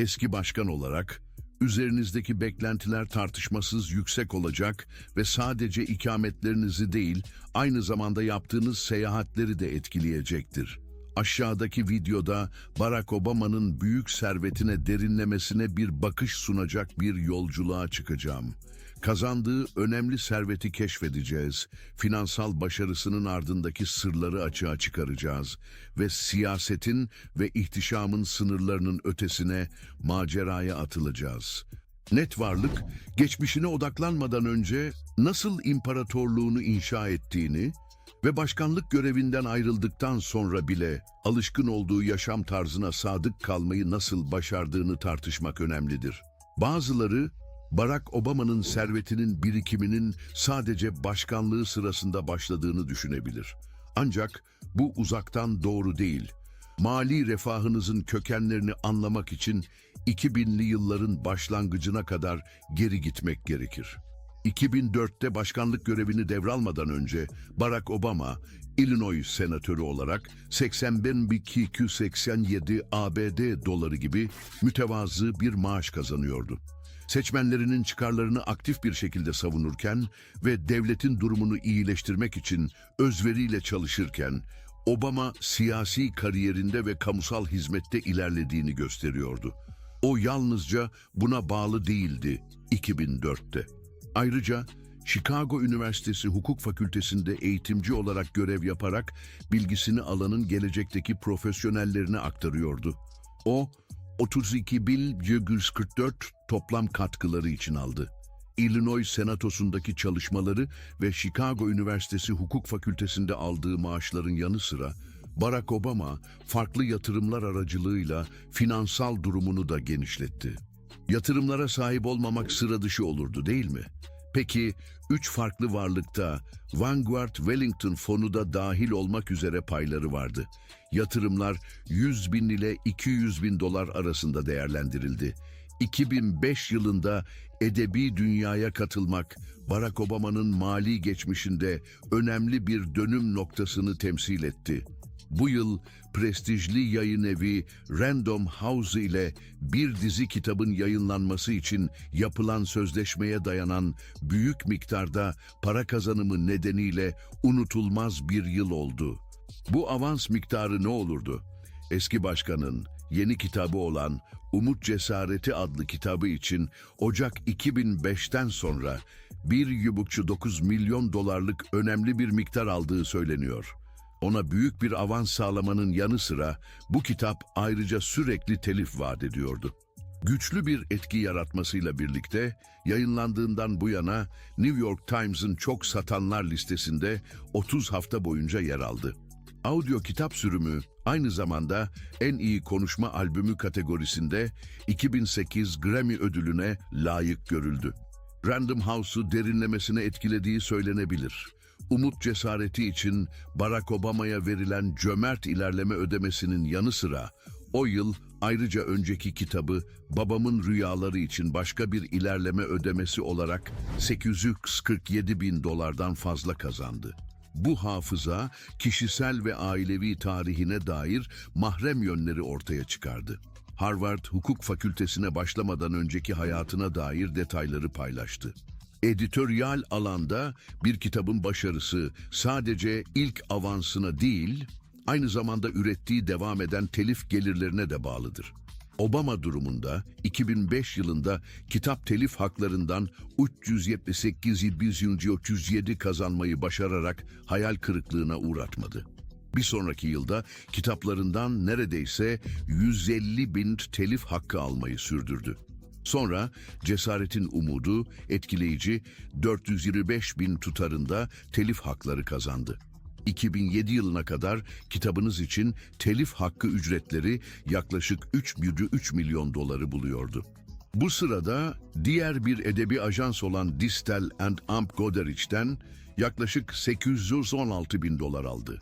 Eski başkan olarak üzerinizdeki beklentiler tartışmasız yüksek olacak ve sadece ikametlerinizi değil, aynı zamanda yaptığınız seyahatleri de etkileyecektir. Aşağıdaki videoda Barack Obama'nın büyük servetine derinlemesine bir bakış sunacak bir yolculuğa çıkacağım. Kazandığı önemli serveti keşfedeceğiz. Finansal başarısının ardındaki sırları açığa çıkaracağız ve siyasetin ve ihtişamın sınırlarının ötesine maceraya atılacağız. Net varlık, geçmişine odaklanmadan önce nasıl imparatorluğunu inşa ettiğini ve başkanlık görevinden ayrıldıktan sonra bile alışkın olduğu yaşam tarzına sadık kalmayı nasıl başardığını tartışmak önemlidir. Bazıları Barack Obama'nın servetinin birikiminin sadece başkanlığı sırasında başladığını düşünebilir. Ancak bu uzaktan doğru değil. Mali refahınızın kökenlerini anlamak için 2000'li yılların başlangıcına kadar geri gitmek gerekir. 2004'te başkanlık görevini devralmadan önce Barack Obama, Illinois senatörü olarak 80.287 ABD doları gibi mütevazı bir maaş kazanıyordu. Seçmenlerinin çıkarlarını aktif bir şekilde savunurken ve devletin durumunu iyileştirmek için özveriyle çalışırken, Obama siyasi kariyerinde ve kamusal hizmette ilerlediğini gösteriyordu. O yalnızca buna bağlı değildi 2004'te. Ayrıca Chicago Üniversitesi Hukuk Fakültesi'nde eğitimci olarak görev yaparak bilgisini alanın gelecekteki profesyonellerine aktarıyordu. O, 32.144 toplam katkıları için aldı. Illinois Senatosu'ndaki çalışmaları ve Chicago Üniversitesi Hukuk Fakültesi'nde aldığı maaşların yanı sıra Barack Obama farklı yatırımlar aracılığıyla finansal durumunu da genişletti. Yatırımlara sahip olmamak sıra dışı olurdu değil mi? Peki üç farklı varlıkta Vanguard Wellington fonu da dahil olmak üzere payları vardı. Yatırımlar 100 bin ile 200 bin dolar arasında değerlendirildi. 2005 yılında edebi dünyaya katılmak Barack Obama'nın mali geçmişinde önemli bir dönüm noktasını temsil etti. Bu yıl prestijli yayın evi Random House ile bir dizi kitabın yayınlanması için yapılan sözleşmeye dayanan büyük miktarda para kazanımı nedeniyle unutulmaz bir yıl oldu. Bu avans miktarı ne olurdu? Eski başkanın yeni kitabı olan Umut Cesareti adlı kitabı için Ocak 2005'ten sonra 1,9 milyon dolarlık önemli bir miktar aldığı söyleniyor. Ona büyük bir avans sağlamanın yanı sıra bu kitap ayrıca sürekli telif vaat ediyordu. Güçlü bir etki yaratmasıyla birlikte yayınlandığından bu yana New York Times'ın çok satanlar listesinde 30 hafta boyunca yer aldı. Audio kitap sürümü aynı zamanda en iyi konuşma albümü kategorisinde 2008 Grammy ödülüne layık görüldü. Random House'u derinlemesine etkilediği söylenebilir. Umut cesareti için Barack Obama'ya verilen cömert ilerleme ödemesinin yanı sıra o yıl ayrıca önceki kitabı Babamın Rüyaları için başka bir ilerleme ödemesi olarak 847 bin dolardan fazla kazandı. Bu hafıza kişisel ve ailevi tarihine dair mahrem yönleri ortaya çıkardı. Harvard Hukuk Fakültesine başlamadan önceki hayatına dair detayları paylaştı. Editoryal alanda bir kitabın başarısı sadece ilk avansına değil, aynı zamanda ürettiği devam eden telif gelirlerine de bağlıdır. Obama durumunda 2005 yılında kitap telif haklarından 378.337 kazanmayı başararak hayal kırıklığına uğratmadı. Bir sonraki yılda kitaplarından neredeyse 150 bin telif hakkı almayı sürdürdü. Sonra Cesaretin Umudu etkileyici 425 bin tutarında telif hakları kazandı. 2007 yılına kadar kitabınız için telif hakkı ücretleri yaklaşık 3,3 milyon doları buluyordu. Bu sırada diğer bir edebi ajans olan Distel and Amp Goderich'ten yaklaşık 816 bin dolar aldı.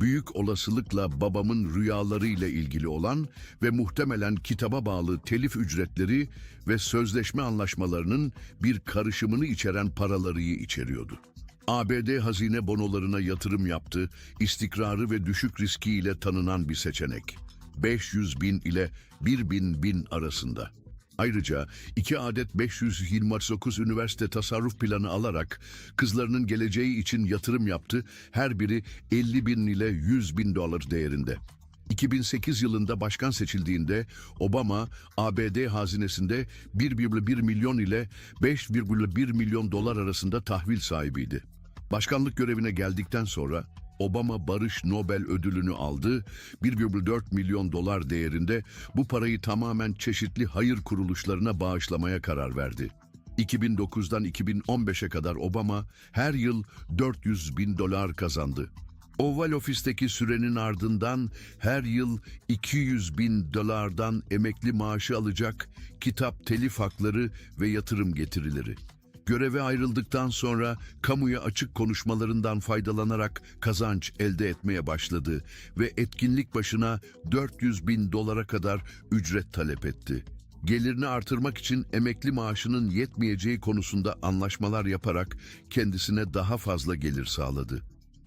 Büyük olasılıkla babamın rüyalarıyla ilgili olan ve muhtemelen kitaba bağlı telif ücretleri ve sözleşme anlaşmalarının bir karışımını içeren paraları içeriyordu. ABD hazine bonolarına yatırım yaptı, istikrarı ve düşük riskiyle tanınan bir seçenek. 500 bin ile 1 bin bin arasında. Ayrıca iki adet 529 üniversite tasarruf planı alarak kızlarının geleceği için yatırım yaptı. Her biri 50 bin ile 100 bin dolar değerinde. 2008 yılında başkan seçildiğinde Obama ABD hazinesinde 1,1 milyon ile 5,1 milyon dolar arasında tahvil sahibiydi. Başkanlık görevine geldikten sonra Obama Barış Nobel ödülünü aldı. 1,4 milyon dolar değerinde bu parayı tamamen çeşitli hayır kuruluşlarına bağışlamaya karar verdi. 2009'dan 2015'e kadar Obama her yıl 400 bin dolar kazandı. Oval ofisteki sürenin ardından her yıl 200 bin dolardan emekli maaşı alacak kitap telif hakları ve yatırım getirileri. Göreve ayrıldıktan sonra kamuya açık konuşmalarından faydalanarak kazanç elde etmeye başladı ve etkinlik başına 400 bin dolara kadar ücret talep etti. Gelirini artırmak için emekli maaşının yetmeyeceği konusunda anlaşmalar yaparak kendisine daha fazla gelir sağladı.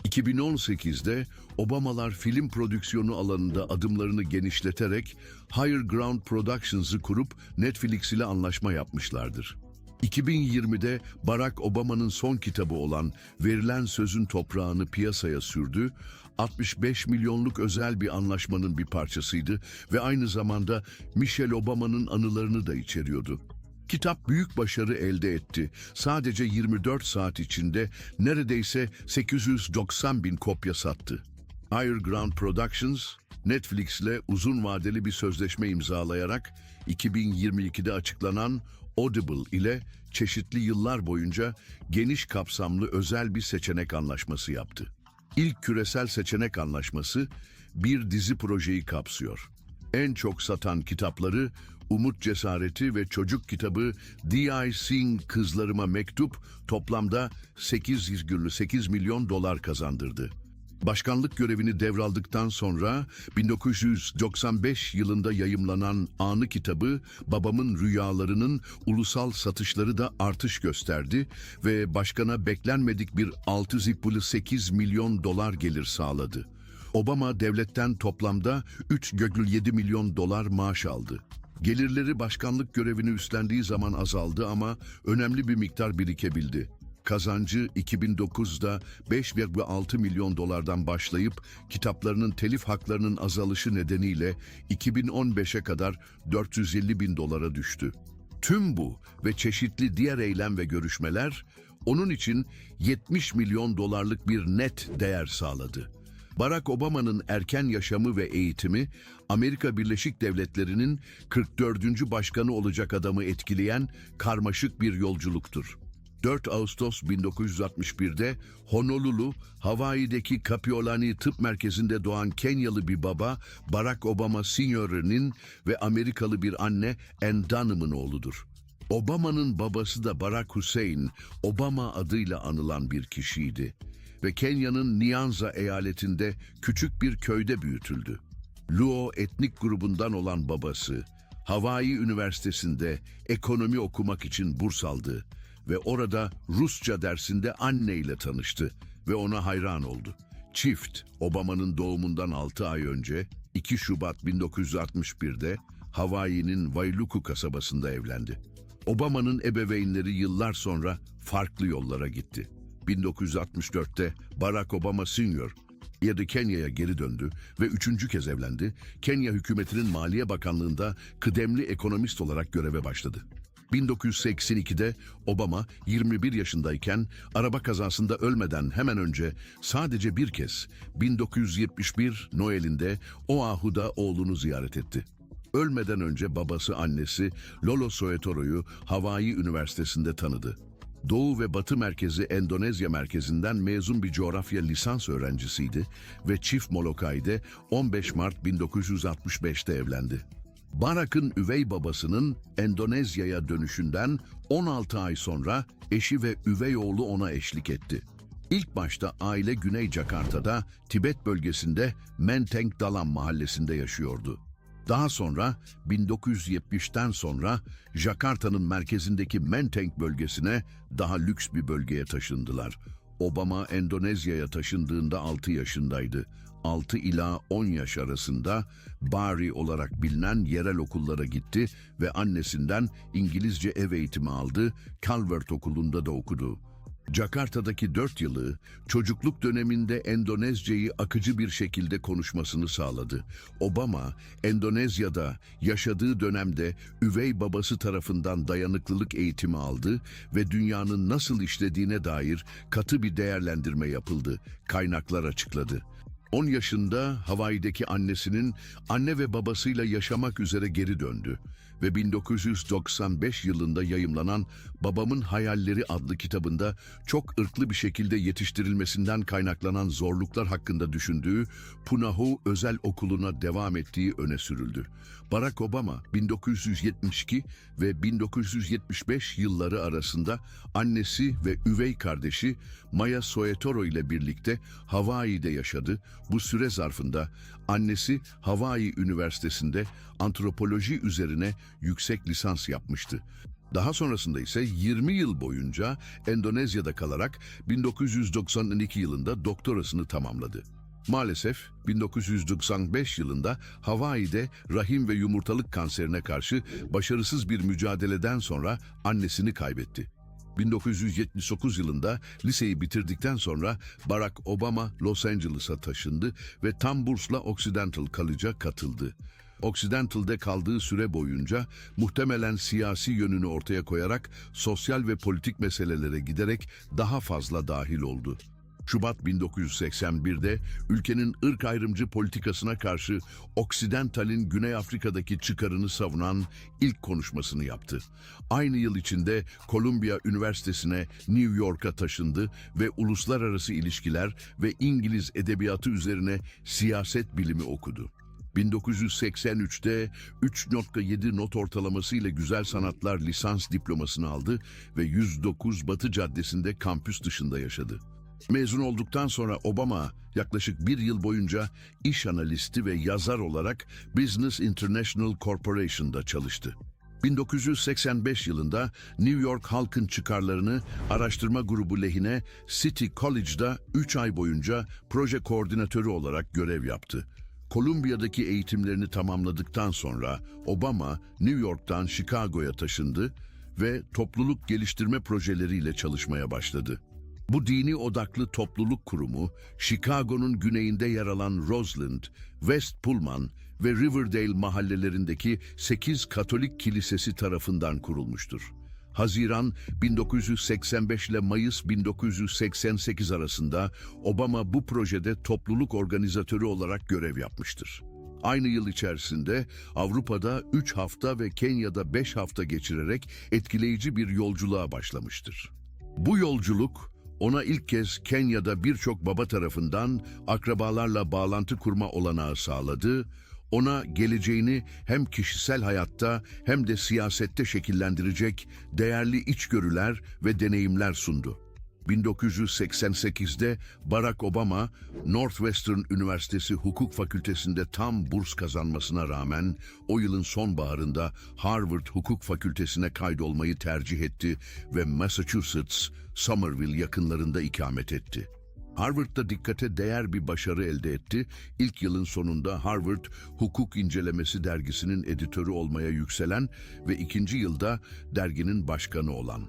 2018'de Obamalar film prodüksiyonu alanında adımlarını genişleterek Higher Ground Productions'ı kurup Netflix ile anlaşma yapmışlardır. 2020'de Barack Obama'nın son kitabı olan Verilen Sözün Toprağını piyasaya sürdü, 65 milyonluk özel bir anlaşmanın bir parçasıydı ve aynı zamanda Michelle Obama'nın anılarını da içeriyordu. Kitap büyük başarı elde etti. Sadece 24 saat içinde neredeyse 890 bin kopya sattı. Higher Ground Productions, Netflix ile uzun vadeli bir sözleşme imzalayarak 2022'de açıklanan Audible ile çeşitli yıllar boyunca geniş kapsamlı özel bir seçenek anlaşması yaptı. İlk küresel seçenek anlaşması bir dizi projeyi kapsıyor. En çok satan kitapları Umut Cesareti ve çocuk kitabı D.I. Singh Kızlarıma Mektup toplamda 8,8 milyon dolar kazandırdı. Başkanlık görevini devraldıktan sonra 1995 yılında yayımlanan Anı kitabı Babamın Rüyalarının ulusal satışları da artış gösterdi ve başkana beklenmedik bir 6,8 milyon dolar gelir sağladı. Obama devletten toplamda 3,7 milyon dolar maaş aldı. Gelirleri başkanlık görevini üstlendiği zaman azaldı ama önemli bir miktar birikebildi. Kazancı 2009'da 5,6 milyon dolardan başlayıp kitaplarının telif haklarının azalışı nedeniyle 2015'e kadar 450 bin dolara düştü. Tüm bu ve çeşitli diğer eylem ve görüşmeler onun için 70 milyon dolarlık bir net değer sağladı. Barack Obama'nın erken yaşamı ve eğitimi, Amerika Birleşik Devletleri'nin 44. başkanı olacak adamı etkileyen karmaşık bir yolculuktur. 4 Ağustos 1961'de Honolulu, Hawaii'deki Kapiolani Tıp Merkezi'nde doğan Kenyalı bir baba Barack Obama Sr.'nin ve Amerikalı bir anne Ann Dunham'ın oğludur. Obama'nın babası da Barack Hussein, Obama adıyla anılan bir kişiydi ve Kenya'nın Nyanza eyaletinde küçük bir köyde büyütüldü. Luo etnik grubundan olan babası, Hawaii Üniversitesi'nde ekonomi okumak için burs aldı ve orada Rusça dersinde anneyle tanıştı ve ona hayran oldu. Çift, Obama'nın doğumundan 6 ay önce 2 Şubat 1961'de Hawaii'nin Wailuku kasabasında evlendi. Obama'nın ebeveynleri yıllar sonra farklı yollara gitti. 1964'te Barack Obama Sr. ya da Kenya'ya geri döndü ve üçüncü kez evlendi. Kenya hükümetinin Maliye Bakanlığı'nda kıdemli ekonomist olarak göreve başladı. 1982'de Obama 21 yaşındayken araba kazasında ölmeden hemen önce sadece bir kez 1971 Noel'inde Oahu'da oğlunu ziyaret etti. Ölmeden önce babası annesi Lolo Soetoro'yu Hawaii Üniversitesi'nde tanıdı. Doğu ve Batı Merkezi Endonezya Merkezi'nden mezun bir coğrafya lisans öğrencisiydi ve çift Molokai'de 15 Mart 1965'te evlendi. Barack'ın üvey babasının Endonezya'ya dönüşünden 16 ay sonra eşi ve üvey oğlu ona eşlik etti. İlk başta aile Güney Jakarta'da, Tibet bölgesinde Menteng Dalam mahallesinde yaşıyordu. Daha sonra 1970'ten sonra Jakarta'nın merkezindeki Menteng bölgesine daha lüks bir bölgeye taşındılar. Obama Endonezya'ya taşındığında 6 yaşındaydı. 6 ila 10 yaş arasında Bari olarak bilinen yerel okullara gitti ve annesinden İngilizce ev eğitimi aldı, Calvert Okulu'nda da okudu. Jakarta'daki 4 yılı çocukluk döneminde Endonezceyi akıcı bir şekilde konuşmasını sağladı. Obama, Endonezya'da yaşadığı dönemde üvey babası tarafından dayanıklılık eğitimi aldı ve dünyanın nasıl işlediğine dair katı bir değerlendirme yapıldı. Kaynaklar açıkladı. 10 yaşında Hawaii'deki annesinin anne ve babasıyla yaşamak üzere geri döndü ve 1995 yılında yayımlanan Babamın Hayalleri adlı kitabında çok ırklı bir şekilde yetiştirilmesinden kaynaklanan zorluklar hakkında düşündüğü Punaho Özel Okulu'na devam ettiği öne sürüldü. Barack Obama 1972 ve 1975 yılları arasında annesi ve üvey kardeşi Maya Soetoro ile birlikte Hawaii'de yaşadı. Bu süre zarfında annesi Hawaii Üniversitesi'nde antropoloji üzerine yüksek lisans yapmıştı. Daha sonrasında ise 20 yıl boyunca Endonezya'da kalarak 1992 yılında doktorasını tamamladı. Maalesef 1995 yılında Hawaii'de rahim ve yumurtalık kanserine karşı başarısız bir mücadeleden sonra annesini kaybetti. 1979 yılında liseyi bitirdikten sonra Barack Obama Los Angeles'a taşındı ve tam bursla Occidental College'a katıldı. Occidental'de kaldığı süre boyunca muhtemelen siyasi yönünü ortaya koyarak sosyal ve politik meselelere giderek daha fazla dahil oldu. Şubat 1981'de ülkenin ırk ayrımcı politikasına karşı Occidental'in Güney Afrika'daki çıkarını savunan ilk konuşmasını yaptı. Aynı yıl içinde Columbia Üniversitesi'ne New York'a taşındı ve uluslararası ilişkiler ve İngiliz edebiyatı üzerine siyaset bilimi okudu. 1983'te 3.7 not ortalamasıyla güzel sanatlar lisans diplomasını aldı ve 109 Batı Caddesi'nde kampüs dışında yaşadı. Mezun olduktan sonra Obama yaklaşık bir yıl boyunca iş analisti ve yazar olarak Business International Corporation'da çalıştı. 1985 yılında New York halkın çıkarlarını araştırma grubu lehine City College'da 3 ay boyunca proje koordinatörü olarak görev yaptı. Kolumbiya'daki eğitimlerini tamamladıktan sonra Obama New York'tan Chicago'ya taşındı ve topluluk geliştirme projeleriyle çalışmaya başladı. Bu dini odaklı topluluk kurumu, Chicago'nun güneyinde yer alan Roseland, West Pullman ve Riverdale mahallelerindeki 8 Katolik Kilisesi tarafından kurulmuştur. Haziran 1985 ile Mayıs 1988 arasında Obama bu projede topluluk organizatörü olarak görev yapmıştır. Aynı yıl içerisinde Avrupa'da 3 hafta ve Kenya'da 5 hafta geçirerek etkileyici bir yolculuğa başlamıştır. Bu yolculuk ona ilk kez Kenya'da birçok baba tarafından akrabalarla bağlantı kurma olanağı sağladı, ona geleceğini hem kişisel hayatta hem de siyasette şekillendirecek değerli içgörüler ve deneyimler sundu. 1988'de Barack Obama, Northwestern Üniversitesi Hukuk Fakültesi'nde tam burs kazanmasına rağmen o yılın sonbaharında Harvard Hukuk Fakültesi'ne kaydolmayı tercih etti ve Massachusetts, Somerville yakınlarında ikamet etti. Harvard'da dikkate değer bir başarı elde etti. İlk yılın sonunda Harvard Hukuk İncelemesi dergisinin editörü olmaya yükselen ve ikinci yılda derginin başkanı olan.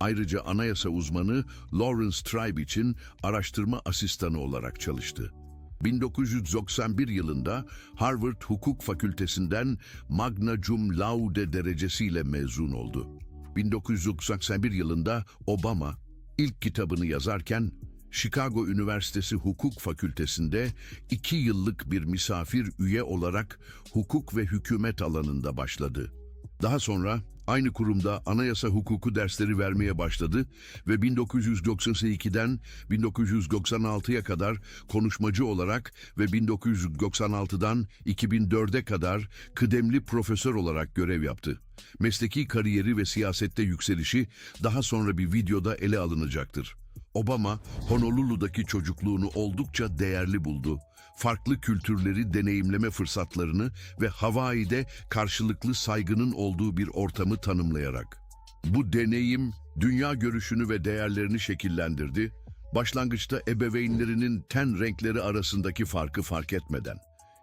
Ayrıca anayasa uzmanı Lawrence Tribe için araştırma asistanı olarak çalıştı. 1991 yılında Harvard Hukuk Fakültesinden Magna Cum Laude derecesiyle mezun oldu. 1991 yılında Obama ilk kitabını yazarken Chicago Üniversitesi Hukuk Fakültesi'nde iki yıllık bir misafir üye olarak hukuk ve hükümet alanında başladı. Daha sonra aynı kurumda anayasa hukuku dersleri vermeye başladı ve 1992'den 1996'ya kadar konuşmacı olarak ve 1996'dan 2004'e kadar kıdemli profesör olarak görev yaptı. Mesleki kariyeri ve siyasette yükselişi daha sonra bir videoda ele alınacaktır. Obama, Honolulu'daki çocukluğunu oldukça değerli buldu. Farklı kültürleri deneyimleme fırsatlarını ve Hawaii'de karşılıklı saygının olduğu bir ortamı tanımlayarak. Bu deneyim dünya görüşünü ve değerlerini şekillendirdi. Başlangıçta ebeveynlerinin ten renkleri arasındaki farkı fark etmeden,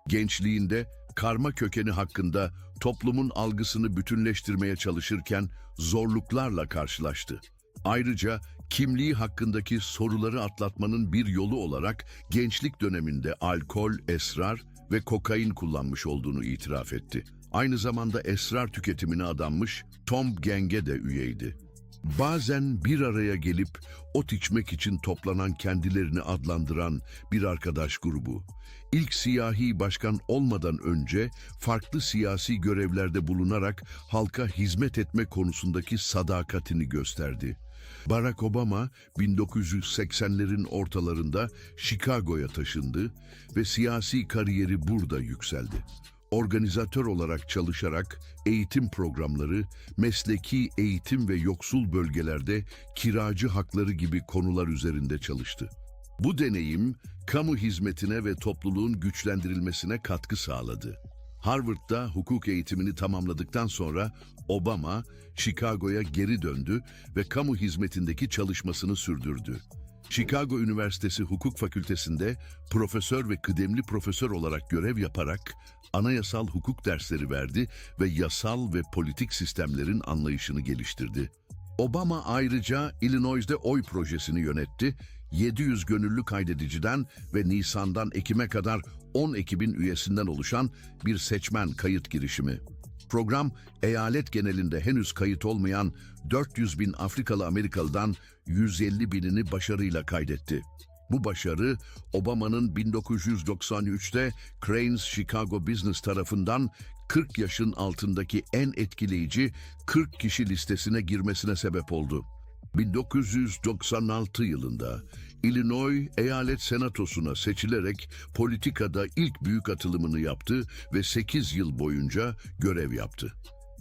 gençliğinde karma kökeni hakkında toplumun algısını bütünleştirmeye çalışırken zorluklarla karşılaştı. Ayrıca kimliği hakkındaki soruları atlatmanın bir yolu olarak gençlik döneminde alkol, esrar ve kokain kullanmış olduğunu itiraf etti. Aynı zamanda esrar tüketimine adanmış Tom Gang'e de üyeydi. Bazen bir araya gelip ot içmek için toplanan kendilerini adlandıran bir arkadaş grubu, ilk siyahi başkan olmadan önce farklı siyasi görevlerde bulunarak halka hizmet etme konusundaki sadakatini gösterdi. Barack Obama 1980'lerin ortalarında Chicago'ya taşındı ve siyasi kariyeri burada yükseldi organizatör olarak çalışarak eğitim programları, mesleki eğitim ve yoksul bölgelerde kiracı hakları gibi konular üzerinde çalıştı. Bu deneyim, kamu hizmetine ve topluluğun güçlendirilmesine katkı sağladı. Harvard'da hukuk eğitimini tamamladıktan sonra Obama, Chicago'ya geri döndü ve kamu hizmetindeki çalışmasını sürdürdü. Chicago Üniversitesi Hukuk Fakültesinde profesör ve kıdemli profesör olarak görev yaparak anayasal hukuk dersleri verdi ve yasal ve politik sistemlerin anlayışını geliştirdi. Obama ayrıca Illinois'de oy projesini yönetti, 700 gönüllü kaydediciden ve Nisan'dan Ekim'e kadar 10 ekibin üyesinden oluşan bir seçmen kayıt girişimi. Program, eyalet genelinde henüz kayıt olmayan 400 bin Afrikalı Amerikalı'dan 150 binini başarıyla kaydetti. Bu başarı, Obama'nın 1993'te Cranes Chicago Business tarafından 40 yaşın altındaki en etkileyici 40 kişi listesine girmesine sebep oldu. 1996 yılında Illinois Eyalet Senatosu'na seçilerek politikada ilk büyük atılımını yaptı ve 8 yıl boyunca görev yaptı.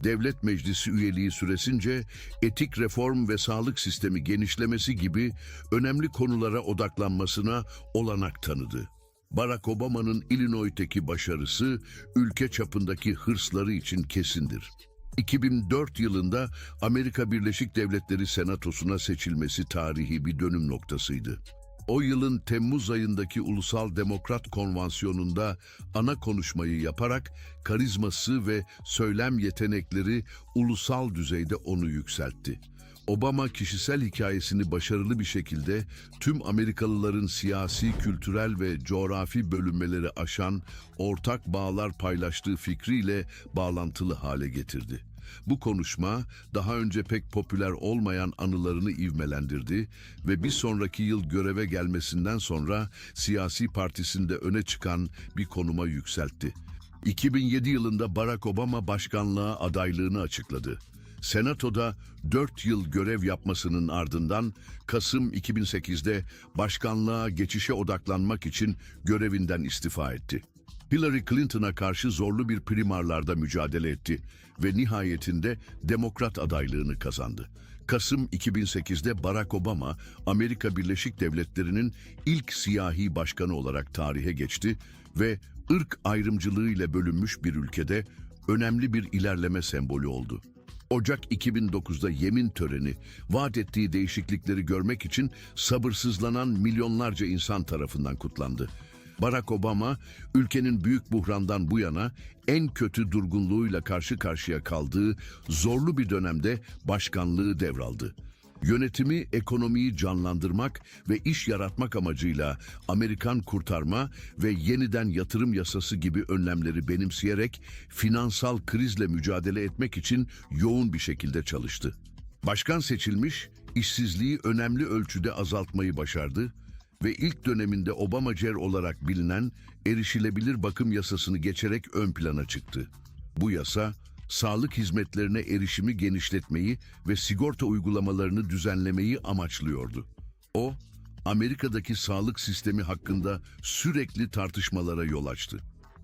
Devlet Meclisi üyeliği süresince etik reform ve sağlık sistemi genişlemesi gibi önemli konulara odaklanmasına olanak tanıdı. Barack Obama'nın Illinois'teki başarısı ülke çapındaki hırsları için kesindir. 2004 yılında Amerika Birleşik Devletleri Senatosu'na seçilmesi tarihi bir dönüm noktasıydı. O yılın Temmuz ayındaki Ulusal Demokrat Konvansiyonu'nda ana konuşmayı yaparak karizması ve söylem yetenekleri ulusal düzeyde onu yükseltti. Obama kişisel hikayesini başarılı bir şekilde tüm Amerikalıların siyasi, kültürel ve coğrafi bölünmeleri aşan ortak bağlar paylaştığı fikriyle bağlantılı hale getirdi. Bu konuşma daha önce pek popüler olmayan anılarını ivmelendirdi ve bir sonraki yıl göreve gelmesinden sonra siyasi partisinde öne çıkan bir konuma yükseltti. 2007 yılında Barack Obama başkanlığa adaylığını açıkladı. Senatoda 4 yıl görev yapmasının ardından Kasım 2008'de başkanlığa geçişe odaklanmak için görevinden istifa etti. Hillary Clinton'a karşı zorlu bir primarlarda mücadele etti ve nihayetinde demokrat adaylığını kazandı. Kasım 2008'de Barack Obama, Amerika Birleşik Devletleri'nin ilk siyahi başkanı olarak tarihe geçti ve ırk ayrımcılığıyla bölünmüş bir ülkede önemli bir ilerleme sembolü oldu. Ocak 2009'da yemin töreni, vaat ettiği değişiklikleri görmek için sabırsızlanan milyonlarca insan tarafından kutlandı. Barack Obama, ülkenin büyük buhrandan bu yana en kötü durgunluğuyla karşı karşıya kaldığı zorlu bir dönemde başkanlığı devraldı. Yönetimi ekonomiyi canlandırmak ve iş yaratmak amacıyla Amerikan kurtarma ve yeniden yatırım yasası gibi önlemleri benimseyerek finansal krizle mücadele etmek için yoğun bir şekilde çalıştı. Başkan seçilmiş, işsizliği önemli ölçüde azaltmayı başardı ve ilk döneminde Obamacare olarak bilinen erişilebilir bakım yasasını geçerek ön plana çıktı. Bu yasa, sağlık hizmetlerine erişimi genişletmeyi ve sigorta uygulamalarını düzenlemeyi amaçlıyordu. O, Amerika'daki sağlık sistemi hakkında sürekli tartışmalara yol açtı.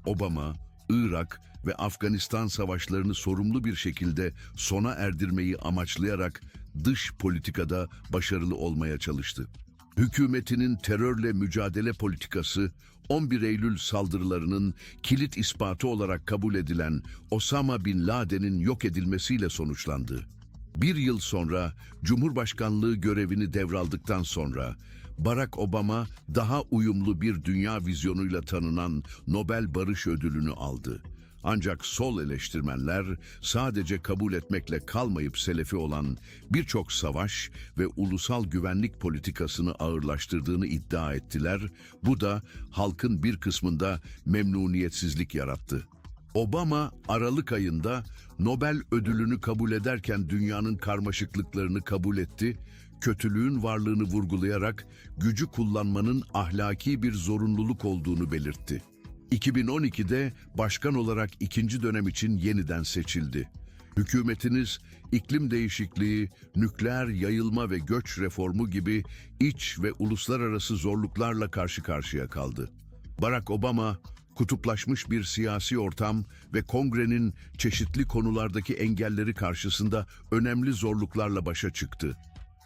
Obama, Irak ve Afganistan savaşlarını sorumlu bir şekilde sona erdirmeyi amaçlayarak dış politikada başarılı olmaya çalıştı. Hükümetinin terörle mücadele politikası 11 Eylül saldırılarının kilit ispatı olarak kabul edilen Osama Bin Laden'in yok edilmesiyle sonuçlandı. Bir yıl sonra Cumhurbaşkanlığı görevini devraldıktan sonra Barack Obama daha uyumlu bir dünya vizyonuyla tanınan Nobel Barış Ödülünü aldı. Ancak sol eleştirmenler sadece kabul etmekle kalmayıp selefi olan birçok savaş ve ulusal güvenlik politikasını ağırlaştırdığını iddia ettiler. Bu da halkın bir kısmında memnuniyetsizlik yarattı. Obama Aralık ayında Nobel ödülünü kabul ederken dünyanın karmaşıklıklarını kabul etti, kötülüğün varlığını vurgulayarak gücü kullanmanın ahlaki bir zorunluluk olduğunu belirtti. 2012'de başkan olarak ikinci dönem için yeniden seçildi. Hükümetiniz iklim değişikliği, nükleer yayılma ve göç reformu gibi iç ve uluslararası zorluklarla karşı karşıya kaldı. Barack Obama, kutuplaşmış bir siyasi ortam ve kongrenin çeşitli konulardaki engelleri karşısında önemli zorluklarla başa çıktı.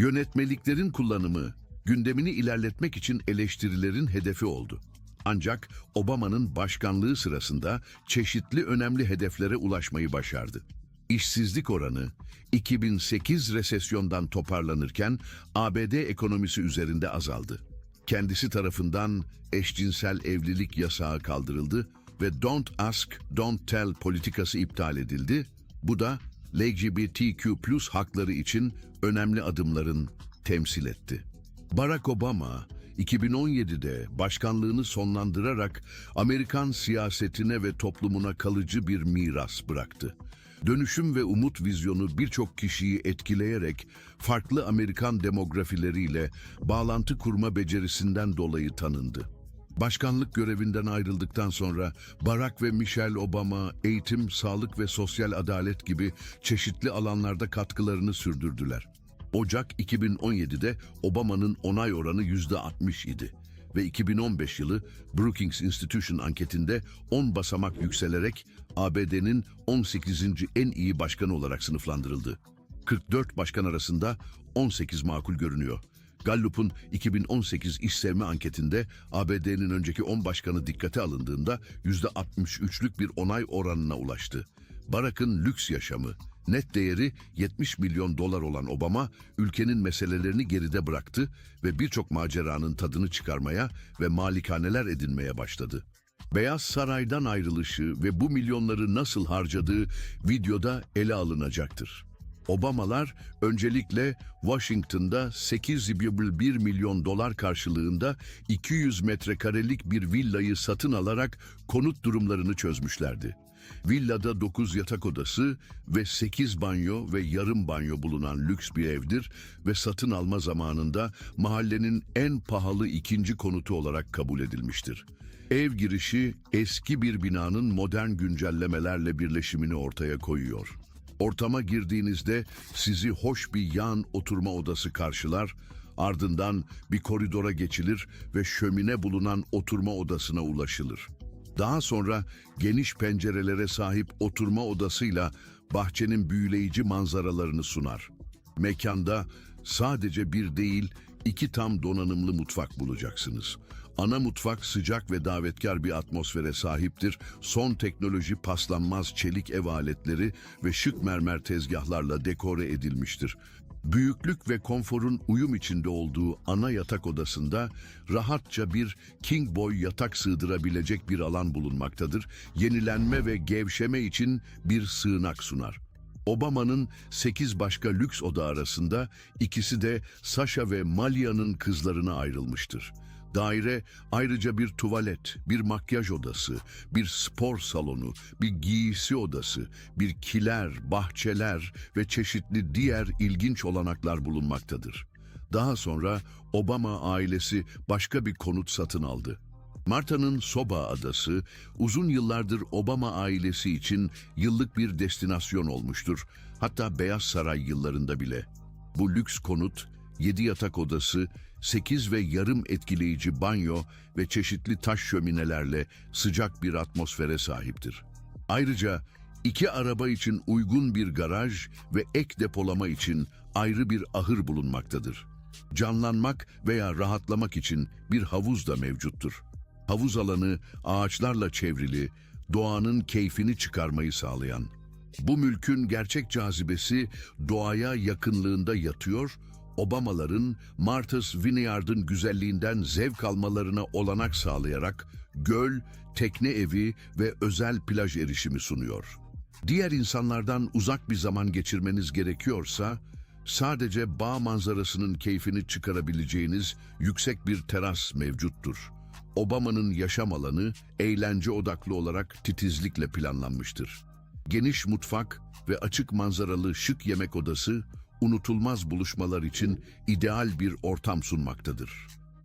Yönetmeliklerin kullanımı, gündemini ilerletmek için eleştirilerin hedefi oldu. Ancak Obama'nın başkanlığı sırasında çeşitli önemli hedeflere ulaşmayı başardı. İşsizlik oranı 2008 resesyondan toparlanırken ABD ekonomisi üzerinde azaldı. Kendisi tarafından eşcinsel evlilik yasağı kaldırıldı ve Don't Ask, Don't Tell politikası iptal edildi. Bu da LGBTQ hakları için önemli adımların temsil etti. Barack Obama 2017'de başkanlığını sonlandırarak Amerikan siyasetine ve toplumuna kalıcı bir miras bıraktı. Dönüşüm ve umut vizyonu birçok kişiyi etkileyerek farklı Amerikan demografileriyle bağlantı kurma becerisinden dolayı tanındı. Başkanlık görevinden ayrıldıktan sonra Barack ve Michelle Obama eğitim, sağlık ve sosyal adalet gibi çeşitli alanlarda katkılarını sürdürdüler. Ocak 2017'de Obama'nın onay oranı %60 idi ve 2015 yılı Brookings Institution anketinde 10 basamak yükselerek ABD'nin 18. en iyi başkanı olarak sınıflandırıldı. 44 başkan arasında 18 makul görünüyor. Gallup'un 2018 iş anketinde ABD'nin önceki 10 başkanı dikkate alındığında %63'lük bir onay oranına ulaştı. Barack'ın lüks yaşamı, net değeri 70 milyon dolar olan Obama, ülkenin meselelerini geride bıraktı ve birçok maceranın tadını çıkarmaya ve malikaneler edinmeye başladı. Beyaz Saray'dan ayrılışı ve bu milyonları nasıl harcadığı videoda ele alınacaktır. Obamalar öncelikle Washington'da 8,1 milyon dolar karşılığında 200 metrekarelik bir villayı satın alarak konut durumlarını çözmüşlerdi. Villada 9 yatak odası ve 8 banyo ve yarım banyo bulunan lüks bir evdir ve satın alma zamanında mahallenin en pahalı ikinci konutu olarak kabul edilmiştir. Ev girişi eski bir binanın modern güncellemelerle birleşimini ortaya koyuyor. Ortama girdiğinizde sizi hoş bir yan oturma odası karşılar, ardından bir koridora geçilir ve şömine bulunan oturma odasına ulaşılır. Daha sonra geniş pencerelere sahip oturma odasıyla bahçenin büyüleyici manzaralarını sunar. Mekanda sadece bir değil, iki tam donanımlı mutfak bulacaksınız. Ana mutfak sıcak ve davetkar bir atmosfere sahiptir. Son teknoloji paslanmaz çelik ev aletleri ve şık mermer tezgahlarla dekore edilmiştir. Büyüklük ve konforun uyum içinde olduğu ana yatak odasında rahatça bir king boy yatak sığdırabilecek bir alan bulunmaktadır. Yenilenme ve gevşeme için bir sığınak sunar. Obama'nın 8 başka lüks oda arasında ikisi de Sasha ve Malia'nın kızlarına ayrılmıştır. Daire ayrıca bir tuvalet, bir makyaj odası, bir spor salonu, bir giysi odası, bir kiler, bahçeler ve çeşitli diğer ilginç olanaklar bulunmaktadır. Daha sonra Obama ailesi başka bir konut satın aldı. Marta'nın Soba Adası uzun yıllardır Obama ailesi için yıllık bir destinasyon olmuştur. Hatta Beyaz Saray yıllarında bile. Bu lüks konut 7 yatak odası, 8 ve yarım etkileyici banyo ve çeşitli taş şöminelerle sıcak bir atmosfere sahiptir. Ayrıca iki araba için uygun bir garaj ve ek depolama için ayrı bir ahır bulunmaktadır. Canlanmak veya rahatlamak için bir havuz da mevcuttur. Havuz alanı ağaçlarla çevrili, doğanın keyfini çıkarmayı sağlayan. Bu mülkün gerçek cazibesi doğaya yakınlığında yatıyor, Obamaların Martha's Vineyard'ın güzelliğinden zevk almalarına olanak sağlayarak göl, tekne evi ve özel plaj erişimi sunuyor. Diğer insanlardan uzak bir zaman geçirmeniz gerekiyorsa, sadece bağ manzarasının keyfini çıkarabileceğiniz yüksek bir teras mevcuttur. Obama'nın yaşam alanı eğlence odaklı olarak titizlikle planlanmıştır. Geniş mutfak ve açık manzaralı şık yemek odası unutulmaz buluşmalar için ideal bir ortam sunmaktadır.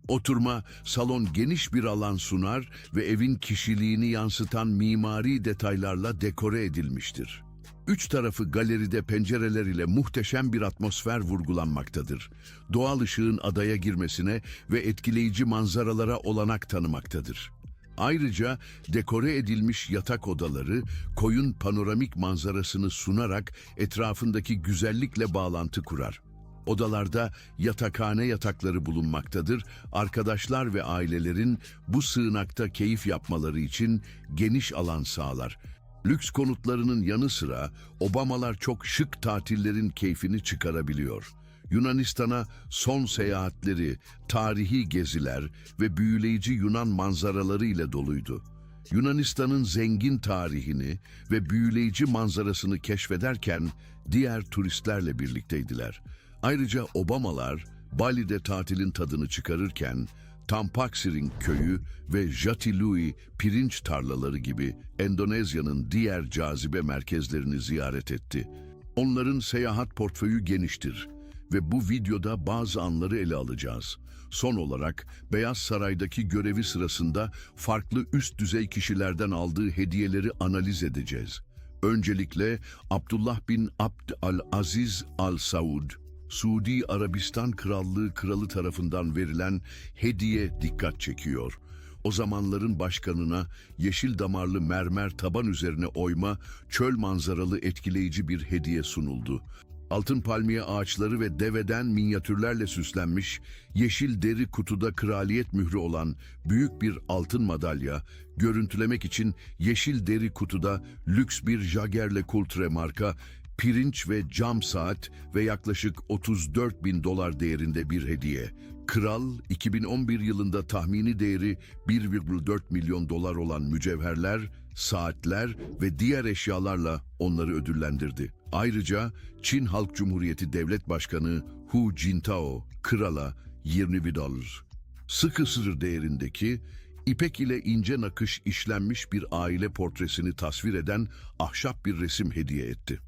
Oturma, salon geniş bir alan sunar ve evin kişiliğini yansıtan mimari detaylarla dekore edilmiştir. Üç tarafı galeride pencereler ile muhteşem bir atmosfer vurgulanmaktadır. Doğal ışığın adaya girmesine ve etkileyici manzaralara olanak tanımaktadır. Ayrıca dekore edilmiş yatak odaları koyun panoramik manzarasını sunarak etrafındaki güzellikle bağlantı kurar. Odalarda yatakhane yatakları bulunmaktadır. Arkadaşlar ve ailelerin bu sığınakta keyif yapmaları için geniş alan sağlar. Lüks konutlarının yanı sıra Obamalar çok şık tatillerin keyfini çıkarabiliyor. Yunanistan'a son seyahatleri, tarihi geziler ve büyüleyici Yunan manzaraları ile doluydu. Yunanistan'ın zengin tarihini ve büyüleyici manzarasını keşfederken diğer turistlerle birlikteydiler. Ayrıca Obamalar Bali'de tatilin tadını çıkarırken Tampaksiring köyü ve Jatilu'i pirinç tarlaları gibi Endonezya'nın diğer cazibe merkezlerini ziyaret etti. Onların seyahat portföyü geniştir ve bu videoda bazı anları ele alacağız. Son olarak Beyaz Saray'daki görevi sırasında farklı üst düzey kişilerden aldığı hediyeleri analiz edeceğiz. Öncelikle Abdullah bin Abd al-Aziz al-Saud, Suudi Arabistan Krallığı kralı tarafından verilen hediye dikkat çekiyor. O zamanların başkanına yeşil damarlı mermer taban üzerine oyma, çöl manzaralı etkileyici bir hediye sunuldu. Altın palmiye ağaçları ve deveden minyatürlerle süslenmiş, yeşil deri kutuda kraliyet mührü olan büyük bir altın madalya, görüntülemek için yeşil deri kutuda lüks bir Jagerle Coultre marka, pirinç ve cam saat ve yaklaşık 34 bin dolar değerinde bir hediye. Kral, 2011 yılında tahmini değeri 1,4 milyon dolar olan mücevherler, saatler ve diğer eşyalarla onları ödüllendirdi. Ayrıca Çin Halk Cumhuriyeti Devlet Başkanı Hu Jintao, krala 20 bin dolar. Sıkı sırrı değerindeki İpek ile ince nakış işlenmiş bir aile portresini tasvir eden ahşap bir resim hediye etti.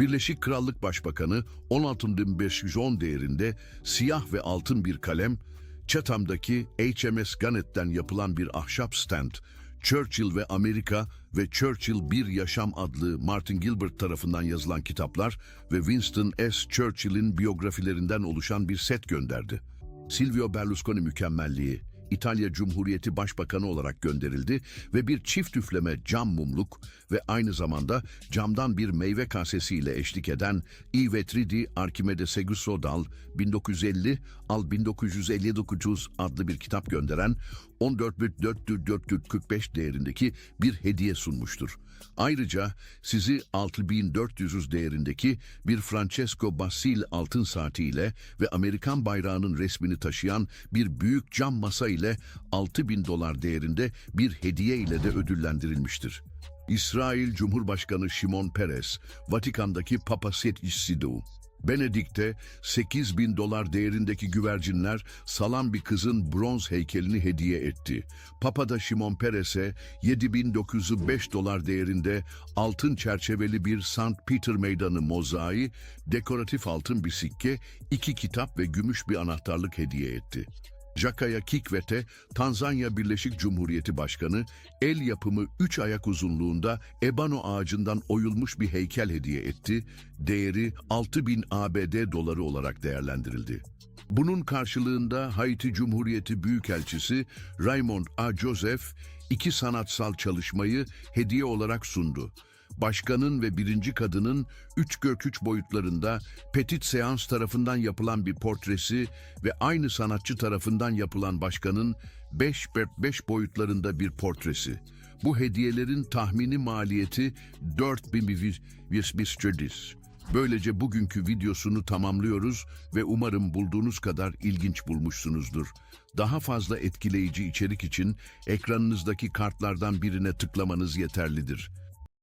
Birleşik Krallık Başbakanı 16.510 değerinde siyah ve altın bir kalem, Chatham'daki HMS Gunnet'ten yapılan bir ahşap stand, Churchill ve Amerika ve Churchill Bir Yaşam adlı Martin Gilbert tarafından yazılan kitaplar ve Winston S. Churchill'in biyografilerinden oluşan bir set gönderdi. Silvio Berlusconi mükemmelliği, İtalya Cumhuriyeti Başbakanı olarak gönderildi ve bir çift üfleme cam mumluk ve aynı zamanda camdan bir meyve kasesiyle eşlik eden I Vetridi Archimede Segusodal 1950 al 1959 adlı bir kitap gönderen 14.445 değerindeki bir hediye sunmuştur. Ayrıca sizi 6400 değerindeki bir Francesco Basil altın saatiyle ve Amerikan bayrağının resmini taşıyan bir büyük cam masa ile 6000 dolar değerinde bir hediye ile de ödüllendirilmiştir. İsrail Cumhurbaşkanı Şimon Peres, Vatikan'daki Papa Setisidu, Benedik'te 8 bin dolar değerindeki güvercinler salan bir kızın bronz heykelini hediye etti. Papa da Şimon Peres'e 7905 dolar değerinde altın çerçeveli bir St. Peter Meydanı mozaiği, dekoratif altın bir sikke, iki kitap ve gümüş bir anahtarlık hediye etti. Jakaya Kikwete, Tanzanya Birleşik Cumhuriyeti Başkanı, el yapımı 3 ayak uzunluğunda ebano ağacından oyulmuş bir heykel hediye etti, değeri 6000 ABD doları olarak değerlendirildi. Bunun karşılığında Haiti Cumhuriyeti Büyükelçisi Raymond A. Joseph iki sanatsal çalışmayı hediye olarak sundu. Başkanın ve birinci kadının üç gök üç boyutlarında Petit Seans tarafından yapılan bir portresi ve aynı sanatçı tarafından yapılan başkanın 5 5 boyutlarında bir portresi. Bu hediyelerin tahmini maliyeti 4000 bir Böylece bugünkü videosunu tamamlıyoruz ve umarım bulduğunuz kadar ilginç bulmuşsunuzdur. Daha fazla etkileyici içerik için ekranınızdaki kartlardan birine tıklamanız yeterlidir.